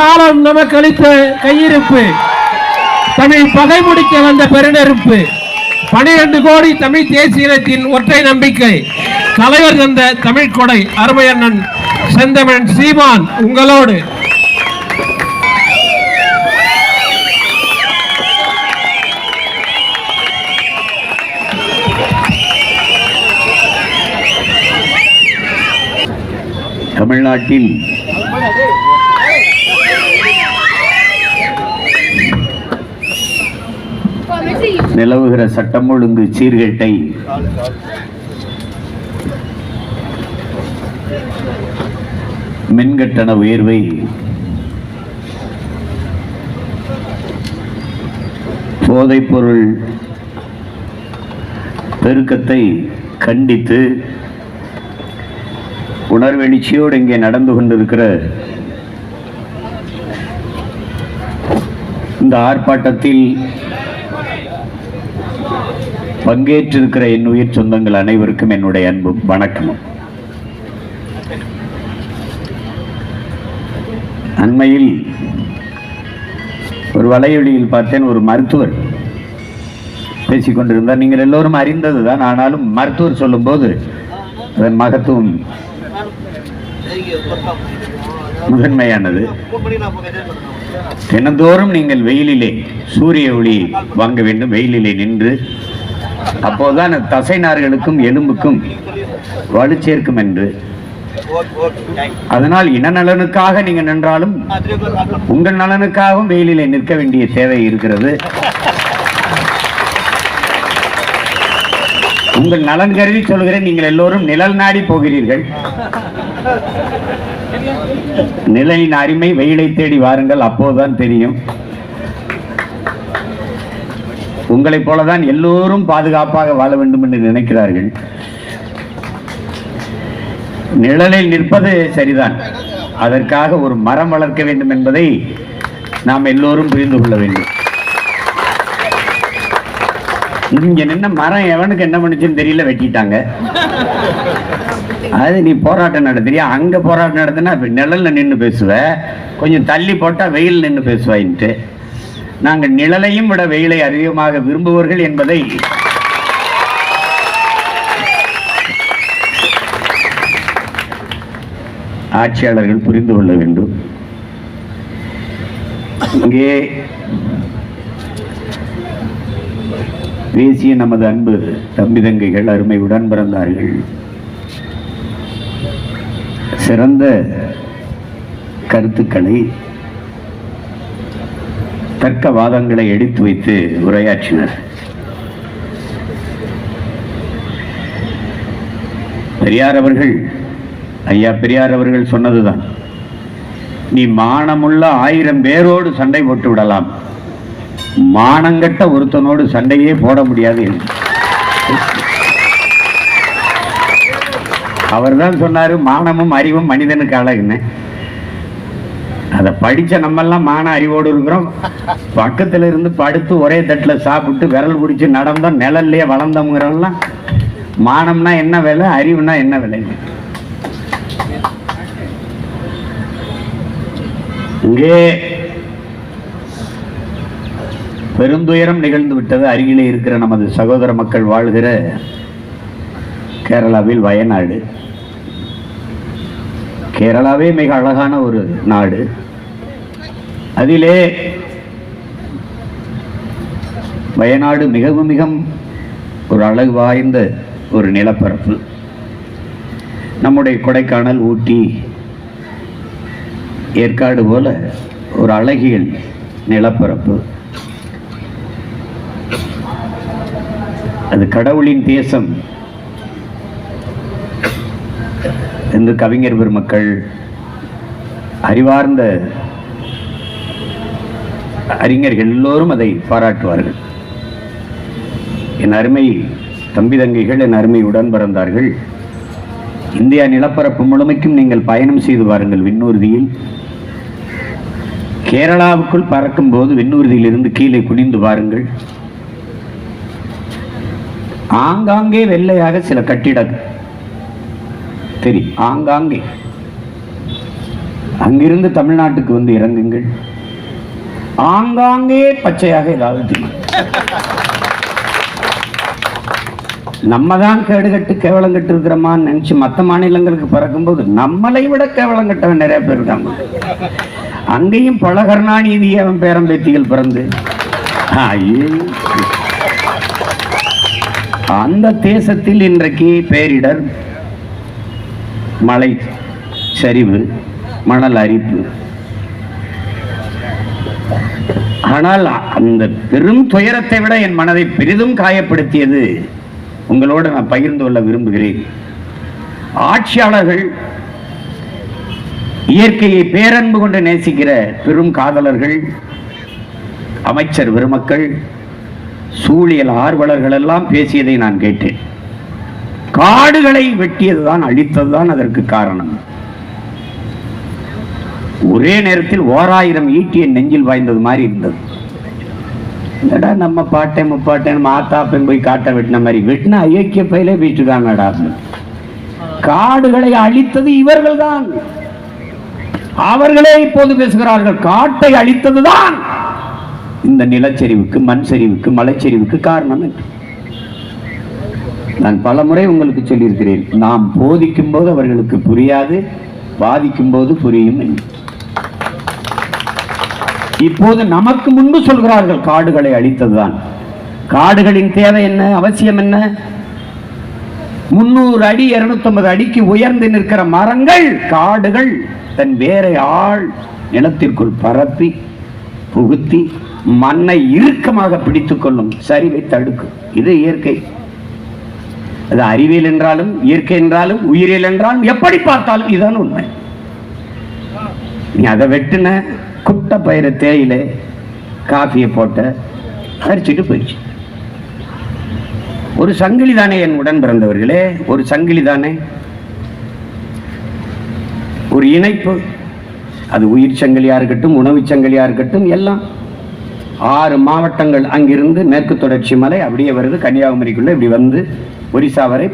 காலம் நமக்கு அளித்த கையிருப்பு. தமிழ் பகை முடிக்க வந்த பெருநெருப்பு. பனிரெண்டு கோடி தமிழ் தேசியத்தின் ஒற்றை நம்பிக்கை. தலைவர் தந்த தமிழ் கொடை அருமையண்ணன் செந்தமிழன் சீமான் உங்களோடு. தமிழ்நாட்டில் நிலவுகிற சட்டம் ஒழுங்கு சீர்கேட்டை. மின்கட்டண உயர்வை. போதைப்பொருள் பெருக்கத்தை கண்டித்து உணர்வெழுச்சியோடு இங்கே நடந்து கொண்டிருக்கிற இந்த ஆர்ப்பாட்டத்தில் பங்கேற்றிருக்கிற என் உயிர் சொந்தங்கள் அனைவருக்கும் என்னுடைய அன்பும் வணக்கமும். அண்மையில் ஒரு வலையொலியில் பார்த்தேன் ஒரு மருத்துவர் பேசிக்கொண்டிருந்தார் நீங்கள் எல்லோரும் அறிந்ததுதான் ஆனாலும் மருத்துவர் சொல்லும்போது அதன் மகத்துவம் முதன்மையானது. தினந்தோறும் நீங்கள் வெயிலிலே சூரிய ஒளி வாங்க வேண்டும் வெயிலிலே நின்று அப்போதுதான் அது தசை நார்களுக்கும் எலும்புக்கும் வலு சேர்க்கும் என்று. அதனால் இன நலனுக்காக நீங்க நின்றாலும் உங்கள் நலனுக்காகவும் வெயிலிலே நிற்க வேண்டிய தேவை இருக்கிறது. உங்கள் நலன் கருதி சொல்கிறேன் நீங்கள் எல்லோரும் நிழல் நாடி போகிறீர்கள். நிலையின் அருமை வெயிலை தேடி வாருங்கள் அப்போதுதான் தெரியும். உங்களைப் போலதான் எல்லோரும் பாதுகாப்பாக வாழ வேண்டும் என்று நினைக்கிறார்கள். நிழலில் நிற்பது சரிதான். அதற்காக ஒரு மரம் வளர்க்க வேண்டும் என்பதை நாம் எல்லோரும் புரிந்து கொள்ள வேண்டும். இங்க நின்ன மரம் எவனுக்கு என்ன பண்ணுச்சுன்னு தெரியல வெட்டிட்டாங்க. அது நீ போராட்டம் நடத்துறியா? அங்க போராட்டம் நடத்தினா நிழல்ல நின்று பேசுவ. கொஞ்சம் தள்ளி போட்டா வெயில் நின்று பேசுவாயின்ட்டு. நாங்க நிழலையும் விட வெயிலை அதிகமாக விரும்புவர்கள் என்பதை ஆட்சியாளர்கள் புரிந்து கொள்ள வேண்டும். இங்கே பேசிய நமது அன்பு தம்பி தங்கைகள் அருமை உடன் பிறந்தார்கள். சிறந்த கருத்துக்களை தர்க்க வாதங்களை எடுத்து வைத்து உரையாற்றினர். பெரியார் அவர்கள் ஐயா பெரியார் அவர்கள் சொன்னதுதான். நீ மானமுள்ள ஆயிரம் பேரோடு சண்டை போட்டு விடலாம். மானங்கட்ட ஒருத்தனோடு சண்டையே போட முடியாது அவர்தான் சொன்னாரு மானமும் அறிவும் மனிதனுக்கு அழகுன்னு அதை படிச்ச நம்மெல்லாம் மான அறிவோடு இருக்கிறோம் பக்கத்துல இருந்து படுத்து ஒரே தட்டுல சாப்பிட்டு விரல் பிடிச்சு நடந்தோம் நிழல்லையே வளர்ந்தோங்கிறவெல்லாம் மானம்னா என்ன விலை அறிவுனா என்ன விலை? இங்கே பெருந்துயரம் நிகழ்ந்து விட்டது. அருகிலே இருக்கிற நமது சகோதர மக்கள் வாழ்கிற கேரளாவில் வயநாடு. கேரளாவே மிக அழகான ஒரு நாடு. அதிலே வயநாடு மிகவும் மிக ஒரு அழகு வாய்ந்த ஒரு நிலப்பரப்பு. நம்முடைய கொடைக்கானல் ஊட்டி ஏற்காடு போல ஒரு அழகியல் நிலப்பரப்பு. அது கடவுளின் தேசம். என்று கவிஞர் பெருமக்கள் அறிவார்ந்த அறிஞர்கள் எல்லோரும் அதை பாராட்டுவார்கள். என் அருமை தம்பி தங்கைகள் என் அருமை உடன் பிறந்தார்கள். இந்தியா நிலப்பரப்பு முழுமைக்கும் நீங்கள் பயணம் செய்து பாருங்கள் விண்ணூர்தியில். கேரளாவுக்குள் பறக்கும் போது விண்ணூர்தியிலிருந்து கீழே குனிந்து பாருங்கள் ஆங்காங்கே வெள்ளையாக சில கட்டிட சரி ஆங்காங்கே. அங்கிருந்து தமிழ்நாட்டுக்கு வந்து இறங்குங்கள். ஆங்காங்கே பச்சையாக ஏதாவது நம்ம தான் கேடுகட்டு கேவலம் கட்டு இருக்கிறோமான்னு நினைச்சு மற்ற மாநிலங்களுக்கு பறக்கும்போது நம்மளை விட கேவலம் கட்டவன் நிறைய பேர் இருக்காங்க. அங்கேயும் பல கருணாநிதி அவன் பேரம் பேத்திகள் பிறந்து அந்த தேசத்தில் இன்றைக்கு பேரிடர். மலை சரிவு மணல் அரிப்பு. ஆனால் அந்த பெரும் துயரத்தை விட என் மனதை பெரிதும் காயப்படுத்தியது. உங்களோடு நான் பகிர்ந்து கொள்ள விரும்புகிறேன். ஆட்சியாளர்கள் இயற்கையை பேரன்பு கொண்டு நேசிக்கிற பெரும் காதலர்கள் அமைச்சர் பெருமக்கள் சூழியல் ஆர்வலர்கள் எல்லாம் பேசியதை நான் கேட்டேன். காடுகளை வெட்டியதுதான் அழித்ததுதான் அதற்கு காரணம். ஒரே நேரத்தில் ஓராயிரம் ஈட்டிய நெஞ்சில் வாய்ந்தது மாதிரி இருந்தது. என்னடா நம்ம பாட்டை முப்பாட்டேன் மாத்தாப்பன் போய் காட்ட வெட்டின மாதிரி. வெட்டின ஐக்கிய பயிலே வீட்டுக்காங்கடா காடுகளை அழித்தது இவர்கள் தான் அவர்களே இப்போது பேசுகிறார்கள் காட்டை அழித்ததுதான். இந்த நிலச்சரிவுக்கு மண் சரிவுக்கு மலைச்சரிவுக்கு காரணம் என்று. நான் பல முறை உங்களுக்கு சொல்லியிருக்கிறேன். நாம் போதிக்கும் போது அவர்களுக்கு புரியாது பாதிக்கும் போது புரியும் இப்போது நமக்கு முன்பு சொல்கிறார்கள் காடுகளை அழித்ததுதான். காடுகளின் தேவை என்ன அவசியம் என்ன? முன்னூறு அடி 250 அடிக்கு உயர்ந்து நிற்கிற மரங்கள் காடுகள் தன் வேரை ஆள் நிலத்திற்குள் பரப்பி புகுத்தி மண்ணை இறுக்கமாக பிடித்துக் கொள்ளும் சரிவை தடுக்கும். இது இயற்கை. அது அறிவியல் என்றாலும் இயற்கை என்றாலும் உயிரியல் என்றாலும் எப்படி பார்த்தாலும் இதுதான் உண்மை. நீ அதை வெட்டின குட்டை பயிர தேயிலை காஃபியை போட்ட அரிச்சிட்டு போயிடுச்சு. ஒரு சங்கிலி தானே என் உடன் பிறந்தவர்களே? ஒரு சங்கிலி தானே ஒரு இணைப்பு. அது உயிர் சங்கிலியா இருக்கட்டும் உணவு சங்கிலியா இருக்கட்டும் எல்லாம். ஆறு மாவட்டங்கள் அங்கிருந்து மேற்கு தொடர்ச்சி மலை அப்படியே வருது. கன்னியாகுமரிக்குள்ள இப்படி வந்து ஒரிசா வரை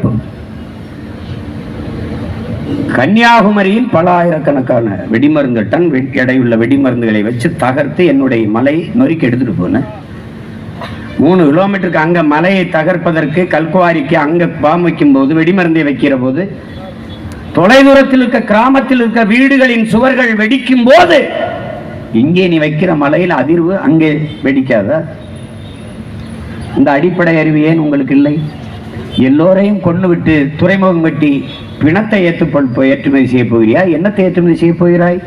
கன்னியாகுமரியில் பல ஆயிரக்கணக்கான வெடிமருந்து டன் வெ- எடையுள்ள வெடிமருந்துகளை வச்சு தகர்த்து என்னுடைய மலை நொறுக்கி எடுத்துட்டு போனேன். மூணு கிலோமீட்டருக்கு அங்க மலையை தகர்ப்பதற்கு கல்குவாரிக்கு அங்க பாம் வைக்கும் போது வெடிமருந்தை வைக்கிற போது தொலைதூரத்தில் இருக்க கிராமத்தில் இருக்க வீடுகளின் சுவர்கள் வெடிக்கும் போது இங்கே நீ வைக்கிற மலையில் அதிர்வு அங்கே வெடிக்காத. இந்த அடிப்படை அறிவு ஏன் உங்களுக்கு இல்லை? எல்லோரையும் கொண்டு விட்டு துறைமுகம் வெட்டி பிணத்தை ஏற்றுக்கொள் ஏற்றுமதி செய்ய போகிறாயா? என்னத்தை ஏற்றுமதி செய்ய போகிறாய்?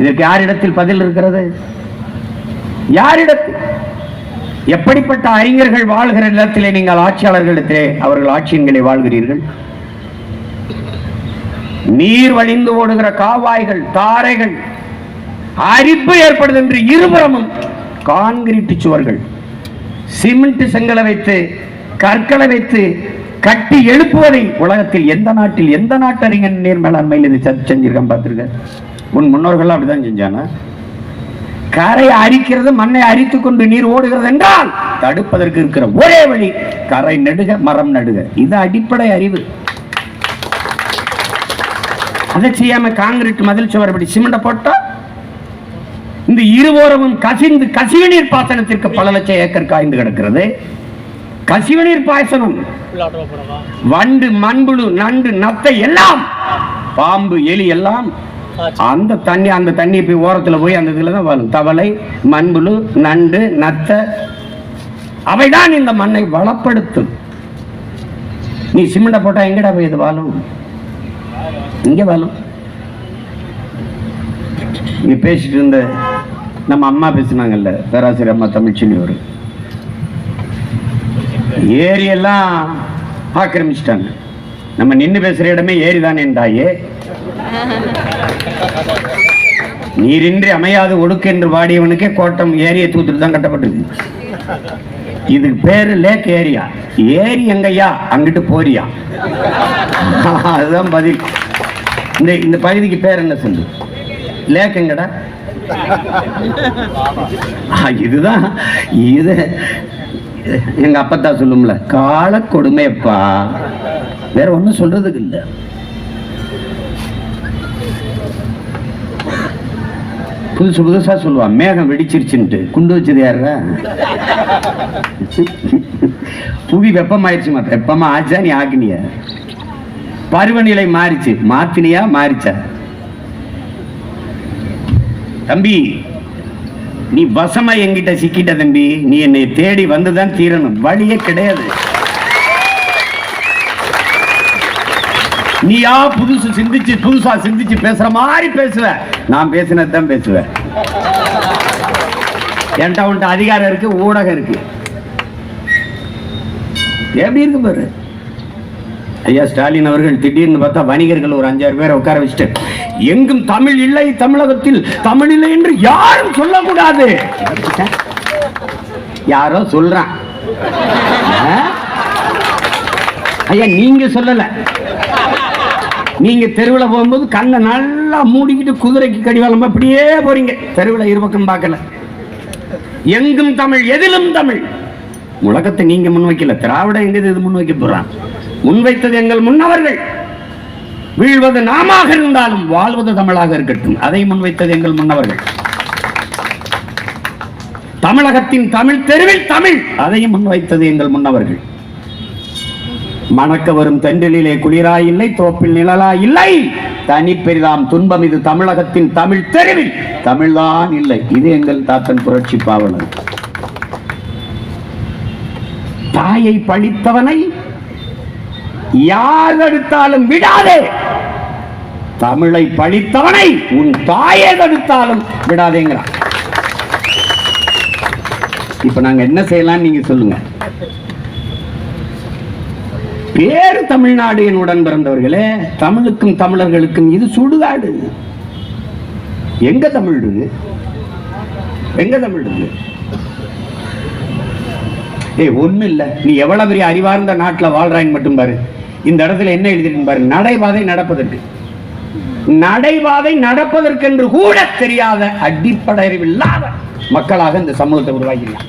இதற்கு யாரிடத்தில் பதில் இருக்கிறது? யாரிடத்தில்? எப்படிப்பட்ட அறிஞர்கள் வாழ்கிற நிலத்திலே நீங்கள் ஆட்சியாளர்களிடத்திலே அவர்கள் ஆட்சியங்களை வாழ்கிறீர்கள்? நீர் வழிந்து ஓடுகிற காவாய்கள் தாரைகள் அரிப்பு ஏற்படுது என்று இருபுறமும் கான்கிரீட் சுவர்கள் சிமெண்ட் செங்கலை வைத்து கற்களை வைத்து கட்டி எழுப்புவதை உலகத்தில் எந்த நாட்டில் எந்த நாட்டறிஞர் நீர் மேலாண்மையில் இது செ- செஞ்சிருக்கான் பார்த்துருக்க உன் முன்னோர்கள் அப்படிதான் செஞ்சானா கரையை அரிக்கிறது மண்ணை அரித்து கொண்டு நீர் ஓடுகிறது என்றால் தடுப்பதற்கு இருக்கிற ஒரே வழி கரை நடுக மரம் நடுக. இது அடிப்படை அறிவு. அதை செய்யாம காங்கிரீட் மதில் சுவர் இப்படி சிமெண்ட போட்டா இந்த இருவோரமும் கசிந்து கசிவு நீர் பாசனத்திற்கு பல லட்சம் ஏக்கர் காய்ந்து கிடக்கிறது. கசிவு நீர் பாசனம் வண்டு மண்புழு நண்டு நத்தை எல்லாம் பாம்பு எலி எல்லாம் அந்த தண்ணி அந்த தண்ணி போய் ஓரத்துல போய் அந்த இதுல தான் வரும் தவளை மண்புழு நண்டு நத்தை அவைதான் இந்த மண்ணை வளப்படுத்தும். நீ சிமெண்ட போட்டா எங்கடா போய் இது வாழும்? இங்க வாழும். நீ பேசிட்டு இருந்த நம்ம அம்மா பேசினாங்கல்ல பேராசிரியர் அம்மா தமிழ்ச்செல்வி ஒரு ஏரியெல்லாம் ஆக்கிரமிச்சிட்டாங்க. நம்ம நின்னு பேசுற இடமே ஏரி தான் என்றாயே. நீரின்றி அமையாது ஒடுக்கு என்று வாடியவனுக்கே கோட்டம் ஏரியை தூத்துட்டு தான் கட்டப்பட்டிருக்கு இதுக்கு பேரு லேக் ஏரியா. ஏரி எங்கய்யா? அங்கிட்டு போறியா? அதுதான் பதில். இந்த இந்த பகுதிக்கு பேர் என்ன சொல்லு? லேக் எங்கடா? இதுதான். இது எங்க அப்பத்தா சொல்லும்ல கால கொடுமைப்பா வேற ஒண்ணும் சொல்றதுக்கு இல்ல. புதுசு புதுசா சொல்லுவான் மேகம் வெடிச்சிருச்சுன்ட்டு. குண்டு வச்சது யாரா புவி வெப்பமாயிருச்சு மாத்த வெப்பமா? ஆச்சா நீ ஆக்கினிய பருவநிலை மாறிச்சு. மாத்தினியா? மாறிச்சா? தம்பி நீ வசமா என்கிட்ட சிக்கிட்ட தம்பி நீ என்னை தேடி வந்துதான் தீரணும். வழியே கிடையாது. நீயா புதுசு சிந்திச்சு புதுசா சிந்திச்சு பேசுற மாதிரி பேசுவ. நான் பேசினதுதான் பேசுவேன் என்கிட்ட உன்ட்ட அதிகாரம் இருக்கு ஊடகம் இருக்கு. எப்படி இருக்கு பாரு? ஐயா ஸ்டாலின் அவர்கள் திடீர்னு பார்த்தா வணிகர்கள் ஒரு அஞ்சாறு பேரை உட்கார வச்சுட்டு எங்கும் தமிழ் இல்லை தமிழகத்தில் தமிழ் இல்லை என்று யாரும் சொல்லக்கூடாது. யாரோ சொல்றான்? ஐயா நீங்க சொல்லல. நீங்க தெருவில் போகும்போது கண்ணை நல்லா மூடிக்கிட்டு குதிரைக்கு கடிவாளம் அப்படியே போறீங்க. தெருவில் இருபக்கம் பார்க்கல. எங்கும் தமிழ் எதிலும் தமிழ். முழக்கத்தை நீங்க முன்வைக்கல. திராவிட எங்க இது முன்வைக்க போறான்? முன்வைத்தது எங்கள் முன்னவர்கள். வீழ்வது நாமாக இருந்தாலும் வாழ்வது தமிழாக இருக்கட்டும். அதை முன்வைத்தது எங்கள் முன்னவர்கள். தமிழகத்தின் தமிழ் தெருவில் தமிழ். அதையும் முன்வைத்தது எங்கள் முன்னவர்கள். மணக்க வரும் தென்றலிலே குளிரா இல்லை தோப்பில் நிழலா இல்லை. தனி பெரிதாம் துன்பம் இது தமிழகத்தின் தமிழ் தெருவில். தமிழ்தான் இல்லை. இது எங்கள் தாத்தன் புரட்சி பாவலர். தாயை பழித்தவனை யார் எடுத்தாலும் விடாதே. தமிழை பழித்தவனை உன் தாயை தடுத்தாலும் விடாதேங்கிறான். இப்ப நாங்க என்ன செய்யலாம் நீங்க சொல்லுங்க. வேறு தமிழ்நாடு என் உடன் பிறந்தவர்களே தமிழுக்கும் தமிழர்களுக்கும் இது சுடுகாடு. எங்க தமிழ் இருக்கு எங்க தமிழ் இருக்கு ஏய் ஒண்ணு இல்ல. நீ எவ்வளவு பெரிய அறிவார்ந்த நாட்டுல வாழ்றான்னு மட்டும் பாரு. இந்த இடத்துல என்ன எழுதிருக்கு பாரு. நடைபாதை நடப்பதற்கு. நடைபாதை நடப்பதற்கென்று கூட தெரியாத அடிப்படை மக்களாக இந்த சமூகத்தை உருவாக்கிடலாம்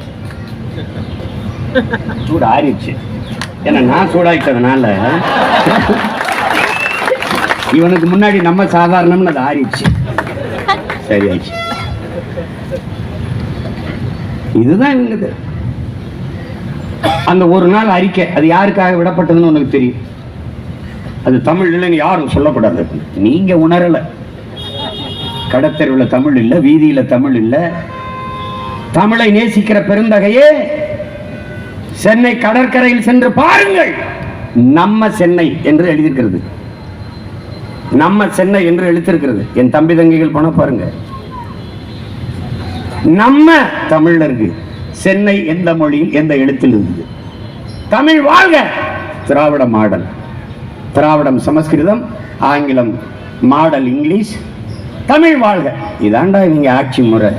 சூடு ஆறிடுச்சு. ஏன்னா நான் சூடாயிட்டதுனால இவனுக்கு முன்னாடி நம்ம சாதாரணம்னு அது ஆறிடுச்சு. சரியாச்சு இதுதான் இவங்களுக்கு அந்த ஒரு நாள் அறிக்கை. அது யாருக்காக விடப்பட்டதுன்னு உனக்கு தெரியும். அது தமிழ் இல்லைன்னு யாரும் சொல்லக்கூடாது. நீங்க உணரல. கடத்தெருவில் தமிழ் இல்லை வீதியில தமிழ் இல்லை. தமிழை நேசிக்கிற பெருந்தகையே சென்னை கடற்கரையில் சென்று பாருங்கள். நம்ம சென்னை என்று எழுதியிருக்கிறது. நம்ம சென்னை என்று எழுத்திருக்கிறது. என் தம்பி தங்கைகள் போனா பாருங்க. நம்ம தமிழ்ல இருக்கு. சென்னை எந்த மொழியில் எந்த எழுத்தில் இருக்குது தமிழ் வாழ்க திராவிட மாடல். திராவிடம் சமஸ்கிருதம் ஆங்கிலம் மாடல் இங்கிலீஷ் தமிழ் வாழ்க. இதாண்டா இவங்க ஆட்சி முறை.